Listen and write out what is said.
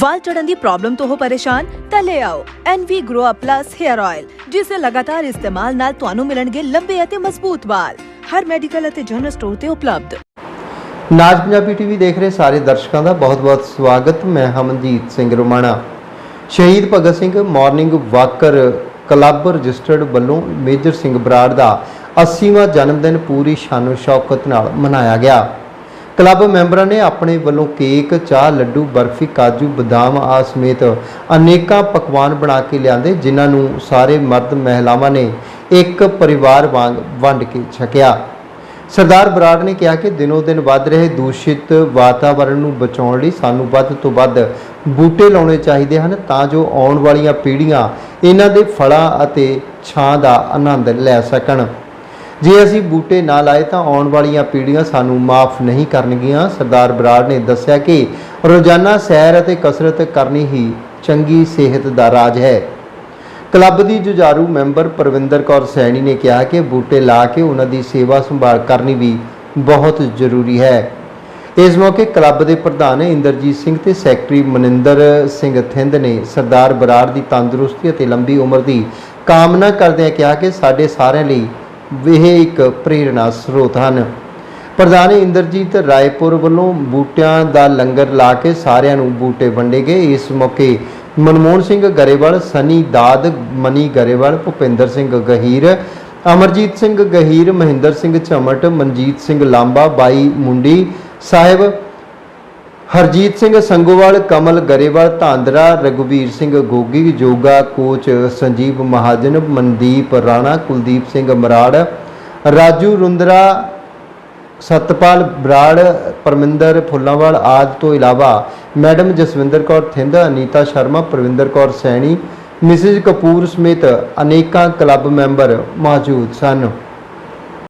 ਵਾਲ ਚੜਨ ਦੀ ਪ੍ਰੋਬਲਮ ਤੋਂ ਹੋ ਪਰੇਸ਼ਾਨ, ਤਾਂ ਲੈ ਆਓ NV Grow Up Plus Hair Oil ਜਿਸ ਦੇ ਲਗਾਤਾਰ ਇਸਤੇਮਾਲ ਨਾਲ ਤੁਹਾਨੂੰ ਮਿਲਣਗੇ ਲੰਬੇ ਅਤੇ ਮਜ਼ਬੂਤ ਵਾਲ। ਹਰ ਮੈਡੀਕਲ ਅਤੇ ਜਨਰਲ ਸਟੋਰ ਤੇ ਉਪਲਬਧ। ਨਾਜ ਪੰਜਾਬੀ ਟੀਵੀ ਦੇਖ ਰਹੇ ਸਾਰੇ ਦਰਸ਼ਕਾਂ ਦਾ ਬਹੁਤ-ਬਹੁਤ ਸਵਾਗਤ। ਮੈਂ ਹਮਨਜੀਤ ਸਿੰਘ ਰੋਮਾਣਾ। ਸ਼ਹੀਦ Bhagat Singh morning walker club registered ਵੱਲੋਂ ਮੇਜਰ ਸਿੰਘ ਬਰਾੜ ਦਾ 80ਵਾਂ ਜਨਮ ਦਿਨ ਪੂਰੀ ਸ਼ਾਨੋ ਸ਼ੌਕਤ ਨਾਲ ਮਨਾਇਆ ਗਿਆ। ਕਲੱਬ ਮੈਂਬਰਾਂ ਨੇ ਆਪਣੇ ਵੱਲੋਂ ਕੇਕ, ਚਾਹ, ਲੱਡੂ, ਬਰਫੀ, ਕਾਜੂ, ਬਦਾਮ ਆ ਸਮੇਤ ਅਨੇਕਾਂ ਪਕਵਾਨ ਬਣਾ ਕੇ ਲਿਆਂਦੇ, ਜਿਨ੍ਹਾਂ ਨੂੰ ਸਾਰੇ ਮਰਦ ਮਹਿਲਾਵਾਂ ਨੇ ਇੱਕ ਪਰਿਵਾਰ ਵਾਂਗ ਵੰਡ ਕੇ ਛਕਿਆ। ਸਰਦਾਰ ਬਰਾੜ ਨੇ ਕਿਹਾ ਕਿ ਦਿਨੋ ਦਿਨ ਵੱਧ ਰਹੇ ਦੂਸ਼ਿਤ ਵਾਤਾਵਰਣ ਨੂੰ ਬਚਾਉਣ ਲਈ ਸਾਨੂੰ ਵੱਧ ਤੋਂ ਵੱਧ ਬੂਟੇ ਲਾਉਣੇ ਚਾਹੀਦੇ ਹਨ, ਤਾਂ ਜੋ ਆਉਣ ਵਾਲੀਆਂ ਪੀੜ੍ਹੀਆਂ ਇਹਨਾਂ ਦੇ ਫਲਾਂ ਅਤੇ ਛਾਂ ਦਾ ਆਨੰਦ ਲੈ ਸਕਣ। ਜੇ ਅਸੀਂ ਬੂਟੇ ਨਾ ਲਾਏ ਤਾਂ ਆਉਣ ਵਾਲੀਆਂ ਪੀੜ੍ਹੀਆਂ ਸਾਨੂੰ ਮਾਫ ਨਹੀਂ ਕਰਨਗੀਆਂ। ਸਰਦਾਰ ਬਰਾੜ ਨੇ ਦੱਸਿਆ ਕਿ ਰੋਜ਼ਾਨਾ ਸੈਰ ਅਤੇ ਕਸਰਤ ਕਰਨੀ ਹੀ ਚੰਗੀ ਸਿਹਤ ਦਾ ਰਾਜ ਹੈ। ਕਲੱਬ ਦੀ ਜੁਝਾਰੂ ਮੈਂਬਰ ਪਰਵਿੰਦਰ ਕੌਰ ਸੈਣੀ ਨੇ ਕਿਹਾ ਕਿ ਬੂਟੇ ਲਾ ਕੇ ਉਹਨਾਂ ਦੀ ਸੇਵਾ ਸੰਭਾਲ ਕਰਨੀ ਵੀ ਬਹੁਤ ਜ਼ਰੂਰੀ ਹੈ। ਇਸ ਮੌਕੇ ਕਲੱਬ ਦੇ ਪ੍ਰਧਾਨ ਇੰਦਰਜੀਤ ਸਿੰਘ ਤੇ ਸੈਕਟਰੀ ਮਨਿੰਦਰ ਸਿੰਘ ਥਿੰਦ ਨੇ ਸਰਦਾਰ ਬਰਾੜ ਦੀ ਤੰਦਰੁਸਤੀ ਅਤੇ ਲੰਬੀ ਉਮਰ ਦੀ ਕਾਮਨਾ ਕਰਦਿਆਂ ਕਿਹਾ ਕਿ ਸਾਡੇ ਸਾਰਿਆਂ ਲਈ ਇਹ ਇੱਕ ਪ੍ਰੇਰਣਾ ਸਰੋਤ ਹਨ। ਪ੍ਰਧਾਨ ਇੰਦਰਜੀਤ ਰਾਏਪੁਰ ਵੱਲੋਂ ਬੂਟਿਆਂ ਦਾ ਲੰਗਰ ਲਾ ਕੇ ਸਾਰਿਆਂ ਨੂੰ ਬੂਟੇ ਵੰਡੇ ਗਏ। ਇਸ ਮੌਕੇ ਮਨਮੋਹਨ ਸਿੰਘ ਗਰੇਵਾਲ, ਸਨੀ ਦਾਦ, ਮਨੀ ਗਰੇਵਾਲ, ਭੁਪਿੰਦਰ ਸਿੰਘ ਗਹੀਰ, ਅਮਰਜੀਤ ਸਿੰਘ ਗਹੀਰ, ਮਹਿੰਦਰ ਸਿੰਘ ਝਮਟ, ਮਨਜੀਤ ਸਿੰਘ ਲਾਂਬਾ, ਬਾਈ ਮੁੰਡੀ ਸਾਹਿਬ ਹਰਜੀਤ ਸਿੰਘ ਸੰਗੋਵਾਲ ਕਮਲ ਗਰੇਵਾਲ ਧਾਂਦਰਾ ਰਘੁਵੀਰ ਸਿੰਘ ਗੋਗੀ ਜੋਗਾ ਕੋਚ ਸੰਜੀਵ ਮਹਾਜਨ ਮਨਦੀਪ ਰਾਣਾ ਕੁਲਦੀਪ ਸਿੰਘ ਮਰਾੜ ਰਾਜੂ ਰੁੰਦਰਾ ਸਤਪਾਲ ਬਰਾੜ ਪਰਮਿੰਦਰ ਫੁੱਲਾਂਵਾਲ ਆਦਿ ਤੋਂ ਇਲਾਵਾ ਮੈਡਮ ਜਸਵਿੰਦਰ ਕੌਰ ਥਿੰਦ ਅਨੀਤਾ ਸ਼ਰਮਾ ਪ੍ਰਵਿੰਦਰ ਕੌਰ ਸੈਣੀ ਮਿਸਿਸ ਕਪੂਰ ਸਮੇਤ ਅਨੇਕਾਂ ਕਲੱਬ ਮੈਂਬਰ ਮੌਜੂਦ ਸਨ